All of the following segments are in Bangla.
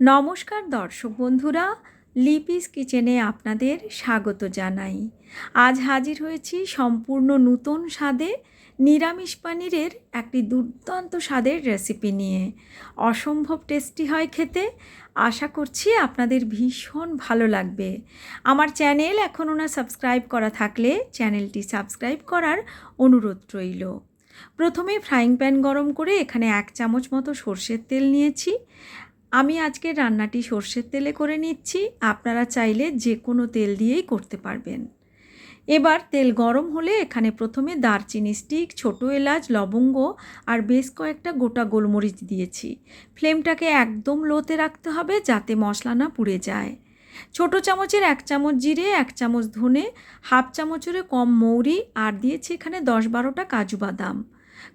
নমস্কার দর্শক বন্ধুরা, লিপিস কিচেনে আপনাদের স্বাগত জানাই। আজ হাজির হয়েছি সম্পূর্ণ নূতন স্বাদে নিরামিষ পানিরের একটি দুর্দান্ত স্বাদের রেসিপি নিয়ে। অসম্ভব টেস্টি হয় খেতে, আশা করছি আপনাদের ভীষণ ভালো লাগবে। আমার চ্যানেল এখনও না সাবস্ক্রাইব করা থাকলে চ্যানেলটি সাবস্ক্রাইব করার অনুরোধ রইল। প্রথমে ফ্রাইং প্যান গরম করে এখানে এক চামচ মতো সর্ষের তেল নিয়েছি। আমি আজকে রান্নাটি সর্ষের তেলে করে নিচ্ছি। আপনারা চাইলে যে কোনো তেল দিয়েই করতে পারবেন। এবার তেল গরম হলে এখানে প্রথমে দারচিনি স্টিক, ছোটো এলাচ, লবঙ্গ আর বেশ কয়েকটা গোটা গোলমরিচ দিয়েছি। ফ্লেমটাকে একদম লোতে রাখতে হবে যাতে মশলা না পুড়ে যায়। ছোট চামচের এক চামচ জিরে, এক চামচ ধনে, হাফ চামচের কম মৌরি আর দিয়েছি এখানে দশ বারোটা কাজু বাদাম।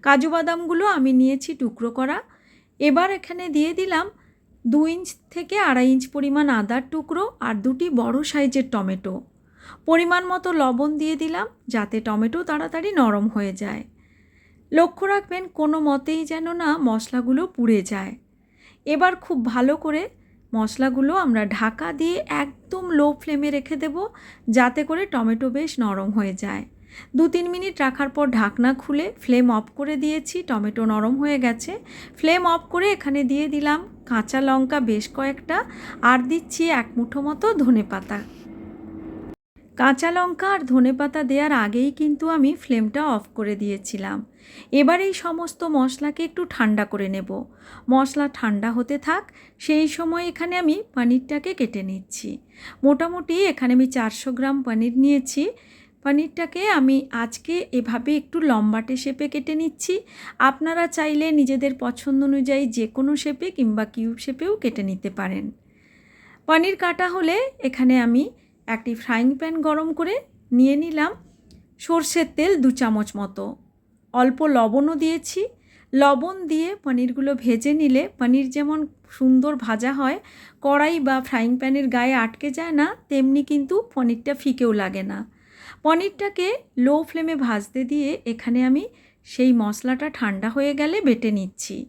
কাজু বাদামগুলো আমি নিয়েছি টুকরো করা। এবার এখানে দিয়ে দিলাম দু ইঞ্চ থেকে আড়াই ইঞ্চ পরিমাণ আদার টুকরো আর দুটি বড় সাইজের টমেটো। পরিমাণ মতো লবণ দিয়ে দিলাম যাতে টমেটো তাড়াতাড়ি নরম হয়ে যায়। লক্ষ্য রাখবেন কোনো মতেই যেন না মশলাগুলো পুড়ে যায়। এবার খুব ভালো করে মশলাগুলো আমরা ঢাকা দিয়ে একদম লো ফ্লেমে রেখে দেব যাতে করে টমেটো বেশ নরম হয়ে যায়। দু তিন মিনিট রাখার পর ঢাকনা খুলে ফ্লেম অফ করে দিয়েছি, টমেটো নরম হয়ে গেছে। ফ্লেম অফ করে এখানে দিয়ে দিলাম কাঁচা লঙ্কা বেশ কয়েকটা আর দিচ্ছি এক মুঠো মতো ধনে পাতা। কাঁচা লঙ্কা আর ধনে পাতা দেওয়ার আগেই কিন্তু আমি ফ্লেমটা অফ করে দিয়েছিলাম। এবার এই সমস্ত মশলাকে একটু ঠান্ডা করে নেব। মশলা ঠান্ডা হতে থাক, সেই সময় এখানে আমি পনিরটাকে কেটে নিচ্ছি। মোটামুটি এখানে আমি চারশো গ্রাম পনির নিয়েছি। পনিরটাকে আমি আজকে এভাবে একটু লম্বাটে শেপে কেটে নিচ্ছি। আপনারা চাইলে নিজেদের পছন্দ অনুযায়ী যে কোনো শেপে কিংবা কিউব শেপেও কেটে নিতে পারেন। পনির কাটা হলে এখানে আমি একটি ফ্রাইং প্যান গরম করে নিয়ে নিলাম সর্ষের তেল দু চামচ মতো। অল্প লবণও দিয়েছি। লবণ দিয়ে পনিরগুলো ভেজে নিলে পনির যেমন সুন্দর ভাজা হয়, কড়াই বা ফ্রাইং প্যানের গায়ে আটকে যায় না, তেমনি কিন্তু পনিরটা ফিকেও লাগে না। পনিরটাকে লো ফ্লেমে ভাজতে দিয়ে এখানে আমি সেই মশলাটা ঠান্ডা হয়ে গেলে বেটে নিচ্ছি।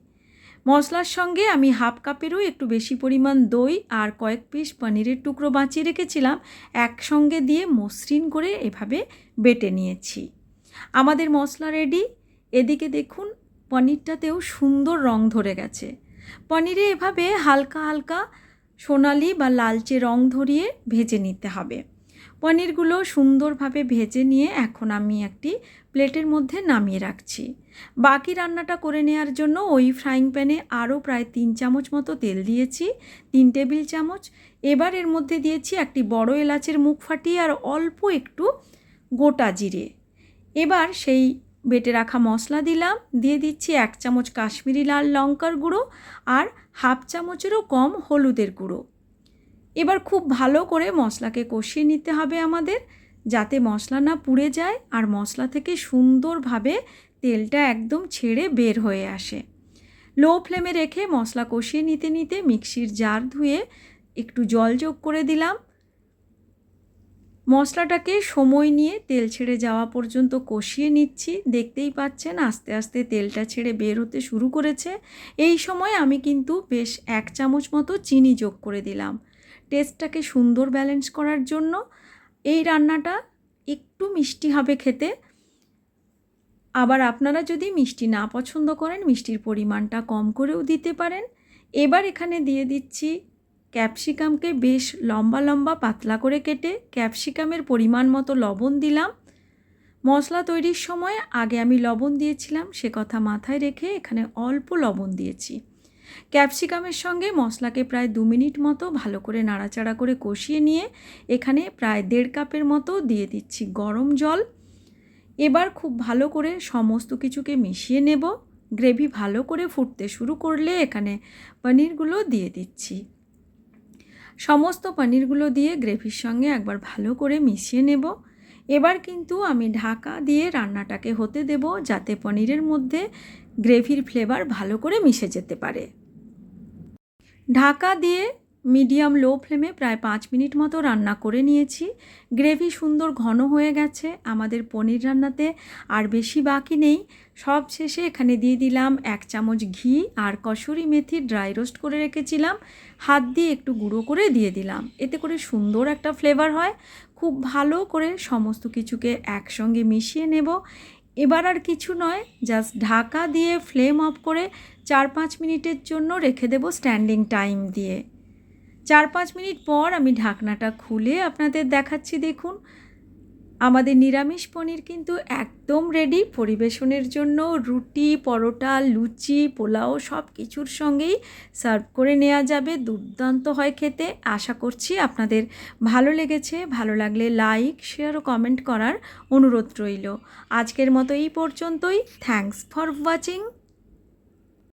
মশলার সঙ্গে আমি হাফ কাপেরও একটু বেশি পরিমাণ দই আর কয়েক পিস পনিরের টুকরো বাঁচিয়ে রেখেছিলাম, একসঙ্গে দিয়ে মসৃণ করে এভাবে বেটে নিয়েছি। আমাদের মশলা রেডি এদিকে দেখুন, পনিরটাতেও সুন্দর রং ধরে গেছে। পনিরে এভাবে হালকা হালকা সোনালি বা লালচে রং ধরিয়ে ভেজে নিতে হবে। পনিরগুলো সুন্দরভাবে ভেজে নিয়ে এখন আমি একটি প্লেটের মধ্যে নামিয়ে রাখছি। বাকি রান্নাটা করে নেওয়ার জন্য ওই ফ্রাইং প্যানে আরও প্রায় তিন চামচ মতো তেল দিয়েছি, তিন টেবিল চামচ। এবার এর মধ্যে দিয়েছি একটি বড় এলাচের মুখ ফাটিয়ে আর অল্প একটু গোটা জিরে। এবার সেই বেটে রাখা মশলা দিলাম, দিয়ে দিচ্ছি এক চামচ কাশ্মীরি লাল লঙ্কার গুঁড়ো আর হাফ চামচেরও কম হলুদের গুঁড়ো। এবার খুব ভালো করে মশলাকে কষিয়ে নিতে হবে আমাদের, যাতে মশলা না পুড়ে যায় আর মশলা থেকে সুন্দরভাবে তেলটা একদম ছেড়ে বের হয়ে আসে। লো ফ্লেমে রেখে মশলা কষিয়ে নিতে নিতে মিক্সির জার ধুয়ে একটু জল যোগ করে দিলাম। মশলাটাকে সময় নিয়ে তেল ছেড়ে যাওয়া পর্যন্ত কষিয়ে নিচ্ছি। দেখতেই পাচ্ছেন আস্তে আস্তে তেলটা ছেড়ে বের হতে শুরু করেছে। এই সময় আমি কিন্তু বেশ এক চামচ মতো চিনি যোগ করে দিলাম। টেস্টটাকে সুন্দর ব্যালেন্স করার জন্য এই রান্নাটা একটু মিষ্টি হবে খেতে। আবার আপনারা যদি মিষ্টি না পছন্দ করেন, মিষ্টির পরিমাণটা কম করেও দিতে পারেন। এবার এখানে দিয়ে দিচ্ছি ক্যাপসিকামকে বেশ লম্বা লম্বা পাতলা করে কেটে ক্যাপসিকামের পরিমাণ মতো লবণ দিলাম। মশলা তৈরির সময় আগে আমি লবণ দিয়েছিলাম, সে কথা মাথায় রেখে এখানে অল্প লবণ দিয়েছি। ক্যাপসিকামের সঙ্গে মশলাকে প্রায় দু মিনিট মতো ভালো করে নাড়াচাড়া করে কষিয়ে নিয়ে এখানে প্রায় দেড় কাপের মতো দিয়ে দিচ্ছি গরম জল। এবার খুব ভালো করে সমস্ত কিছুকে মিশিয়ে নেব। গ্রেভি ভালো করে ফুটতে শুরু করলে এখানে পনিরগুলো দিয়ে দিচ্ছি। সমস্ত পনিরগুলো দিয়ে গ্রেভির সঙ্গে একবার ভালো করে মিশিয়ে নেব। এবার কিন্তু আমি ঢাকা দিয়ে রান্নাটাকে হতে দেব যাতে পনিরের মধ্যে গ্রেভির ফ্লেভার ভালো করে মিশে যেতে পারে। ঢাকা দিয়ে মিডিয়াম লো ফ্লেমে প্রায় পাঁচ মিনিট মতো রান্না করে নিয়েছি। গ্রেভি সুন্দর ঘন হয়ে গেছে। আমাদের পনির রান্নাতে আর বেশি বাকি নেই। সব শেষে এখানে দিয়ে দিলাম এক চামচ ঘি আর কসুরি মেথি ড্রাই রোস্ট করে রেখেছিলাম। হাত দিয়ে একটু গুঁড়ো করে দিয়ে দিলাম। এতে করে সুন্দর একটা ফ্লেভার হয়। খুব ভালো করে সমস্ত কিছুকে একসঙ্গে মিশিয়ে নেব। এবার আর কিছু নয় জাস্ট ঢাকা দিয়ে ফ্লেম অফ করে চার পাঁচ মিনিটের জন্য রেখে দেবো স্ট্যান্ডিং টাইম দিয়ে। চার পাঁচ মিনিট পর আমি ঢাকনাটা খুলে আপনাদের দেখাচ্ছি, দেখুন। আমাদের নিরামিষ পনির কিন্তু একদম রেডি পরিবেশনের জন্য রুটি, পরোটা, লুচি, পোলাও সব কিছুর সঙ্গেই সার্ভ করে নেওয়া যাবে। দুর্দান্ত হয় খেতে। আশা করছি আপনাদের ভালো লেগেছে। ভালো লাগলে লাইক শেয়ার ও কমেন্ট করার অনুরোধ রইল। আজকের মতো এই পর্যন্তই। Thanks for watching